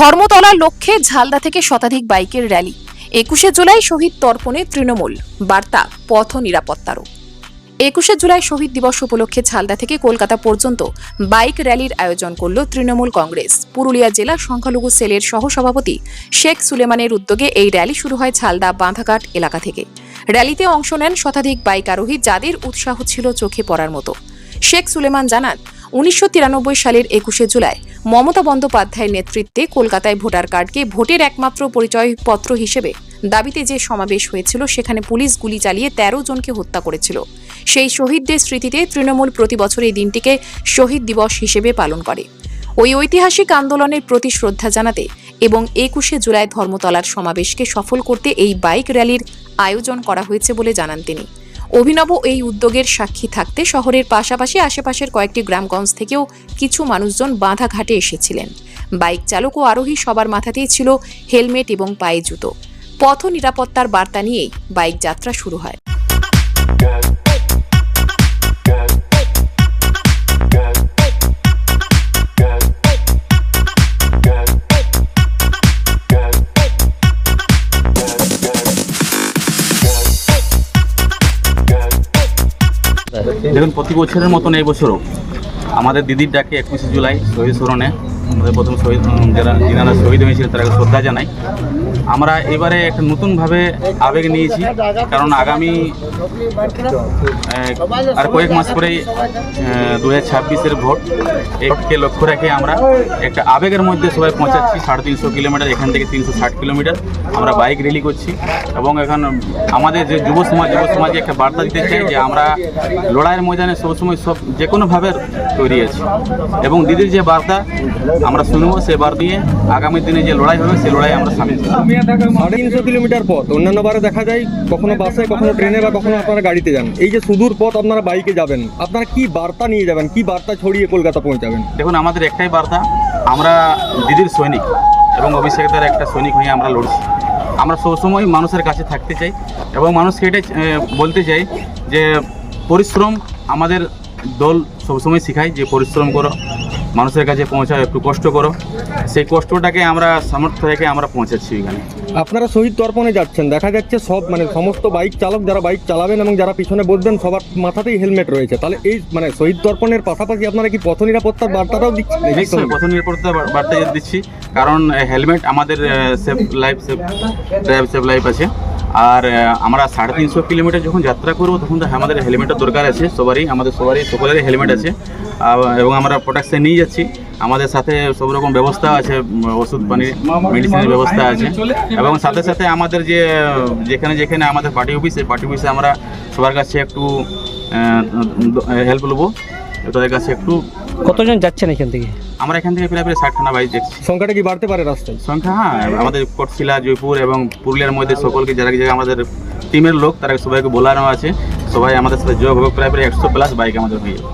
ধর্মতলার লক্ষ্যে ঝালদা থেকে শতাধিক বাইকের র্যালি। একুশে জুলাই শহীদ তর্পণে তৃণমূল। বার্তা, পথ নিরাপত্তারও। একুশে জুলাই শহীদ দিবস উপলক্ষে ঝালদা থেকে কলকাতা পর্যন্ত বাইক র্যালির আয়োজন করল তৃণমূল কংগ্রেস। পুরুলিয়া জেলা সংখ্যালঘু সেলের সহসভাপতি শেখ সুলেমানের উদ্যোগে এই র্যালি শুরু হয় ঝালদা বাঁধাঘাট এলাকা থেকে। র্যালিতে অংশ নেন শতাধিক বাইক আরোহী যাদের উৎসাহ ছিল চোখে পড়ার মতো। শেখ সুলেমান জানান, উনিশশো তিরানব্বই সালের একুশে জুলাই মমতা বন্দ্যোপাধ্যায়ের নেতৃত্বে কলকাতায় ভোটার কার্ডকে ভোটের একমাত্র পরিচয়পত্র হিসেবে দাবিতে যে সমাবেশ হয়েছিল, সেখানে পুলিশ গুলি চালিয়ে তেরো জনকে হত্যা করেছিল। সেই শহীদদের স্মৃতিতে তৃণমূল প্রতি বছর এই দিনটিকে শহীদ দিবস হিসেবে পালন করে। ওই ঐতিহাসিক আন্দোলনের প্রতি শ্রদ্ধা জানাতে এবং একুশে জুলাই ধর্মতলার সমাবেশকে সফল করতে এই বাইক র্যালির আয়োজন করা হয়েছে বলে জানান তিনি। অভিনব এই উদ্যোগের সাক্ষী থাকতে শহরের পাশাপাশি আশেপাশের কয়েকটি গ্রামগঞ্জ থেকেও কিছু মানুষজন বাঁধাঘাটে এসেছিলেন। বাইক চালক ও আরোহী সবার মাথাতেই ছিল হেলমেট এবং পায়ে জুতো। পথ নিরাপত্তার বার্তা নিয়েই বাইক যাত্রা শুরু হয়। দেখুন, প্রতি বছরের মতন এই বছরও আমাদের দিদির ডাকে একুশে জুলাই শহীদ স্মরণে, আমাদের প্রথম শহীদ যারা, যিনারা শহীদ হয়েছিলেন, তারা শ্রদ্ধা জানাই। আমরা এবারে একটা নতুনভাবে আবেগ নিয়েছি, কারণ আগামী আর কয়েক মাস পরেই দু হাজার ছাব্বিশের ভোট। এককে লক্ষ্য রেখে আমরা একটা আবেগের মধ্যে সবাই পৌঁছাচ্ছি, সাড়ে তিনশো কিলোমিটার, এখান থেকে তিনশো ষাট কিলোমিটার। আমরা বাইক র্যালি করছি এবং এখন আমাদের যে যুব সমাজ, যুব সমাজে একটা বার্তা দিতে চাই যে আমরা লড়াইয়ের ময়দানে সবসময় সব যে কোনোভাবে তৈরি আছি। এবং দিদির যে বার্তা, আমরা শুনব সে বার দিয়ে আগামী দিনে যে লড়াই হবে সেই লড়াই আমরা সামিল। সাড়ে তিনশো কিলোমিটার পথ অন্যান্য বারে দেখা যায় কখনো বাসে কখনো ট্রেনে বা কখনো আপনারা গাড়িতে যান। এই যে সুদূর পথ আপনারা বাইকে যাবেন আপনারা কি বার্তা নিয়ে যাবেন? কি বার্তা ছড়িয়ে কলকাতা পৌঁছাবেন? দেখুন আমাদের একটাই বার্তা আমরা দিদির সৈনিক এবং অভিষেকদের একটা সৈনিক হয়ে আমরা লড়ছি। আমরা সবসময় মানুষের কাছে থাকতে চাই এবং মানুষকে এটাই বলতে চাই যে পরিশ্রম আমাদের দল সবসময় শেখায় যে পরিশ্রম করো মানুষের কাছে পৌঁছাও একটু কষ্ট করো। সেই কষ্টটাকে আমরা সামর্থ্য রেখে আমরা পৌঁছাচ্ছি এখানে। আপনারা শহীদ তর্পণে যাচ্ছেন দেখা যাচ্ছে সব মানে সমস্ত বাইক চালক যারা বাইক চালাবেন এবং যারা পিছনে বসবেন সবার মাথাতেই হেলমেট রয়েছে। তাহলে এই মানে শহীদ তর্পণের পাশাপাশি আপনারা কি পথ নিরাপত্তার বার্তাটাও দিচ্ছেন? পথ নিরাপত্তা বা- বার্তা দিচ্ছি। কারণ হেলমেট আমাদের safe life safe drive safe life আছে। আর আমরা সাড়ে তিনশো কিলোমিটার যখন যাত্রা করব, তখন তো আমাদের হেলমেটের দরকার আছে, সবারই, আমাদের সবারই, সকলেরই হেলমেট আছে। এবং আমরা প্রোটেকশন নিয়ে যাচ্ছি। আমাদের সাথে সব রকম ব্যবস্থা আছে ওষুধ পানি মেডিসিনের ব্যবস্থা আছে। এবং সাথে সাথে আমাদের যে, যেখানে যেখানে আমাদের পার্টি অফিস পার্টি অফিসে আমরা সবার কাছে একটু হেল্প নেব। তাদের কাছে একটু কতজন যাচ্ছেন এখান থেকে? আমরা এখান থেকে প্রায় প্রায় ষাটখানা বাইক দেখছি। সংখ্যাটা কি বাড়তে পারে রাস্তায়? সংখ্যা হ্যাঁ আমাদের কটশিলা জয়পুর এবং পুরুলিয়ার মধ্যে সকলকে যারা যারা আমাদের টিমের লোক তারা সবাইকে বোলানো আছে। সবাই আমাদের সাথে যোগ হবে প্রায় প্রায় একশো প্লাস বাইক আমাদের হয়ে যাবে।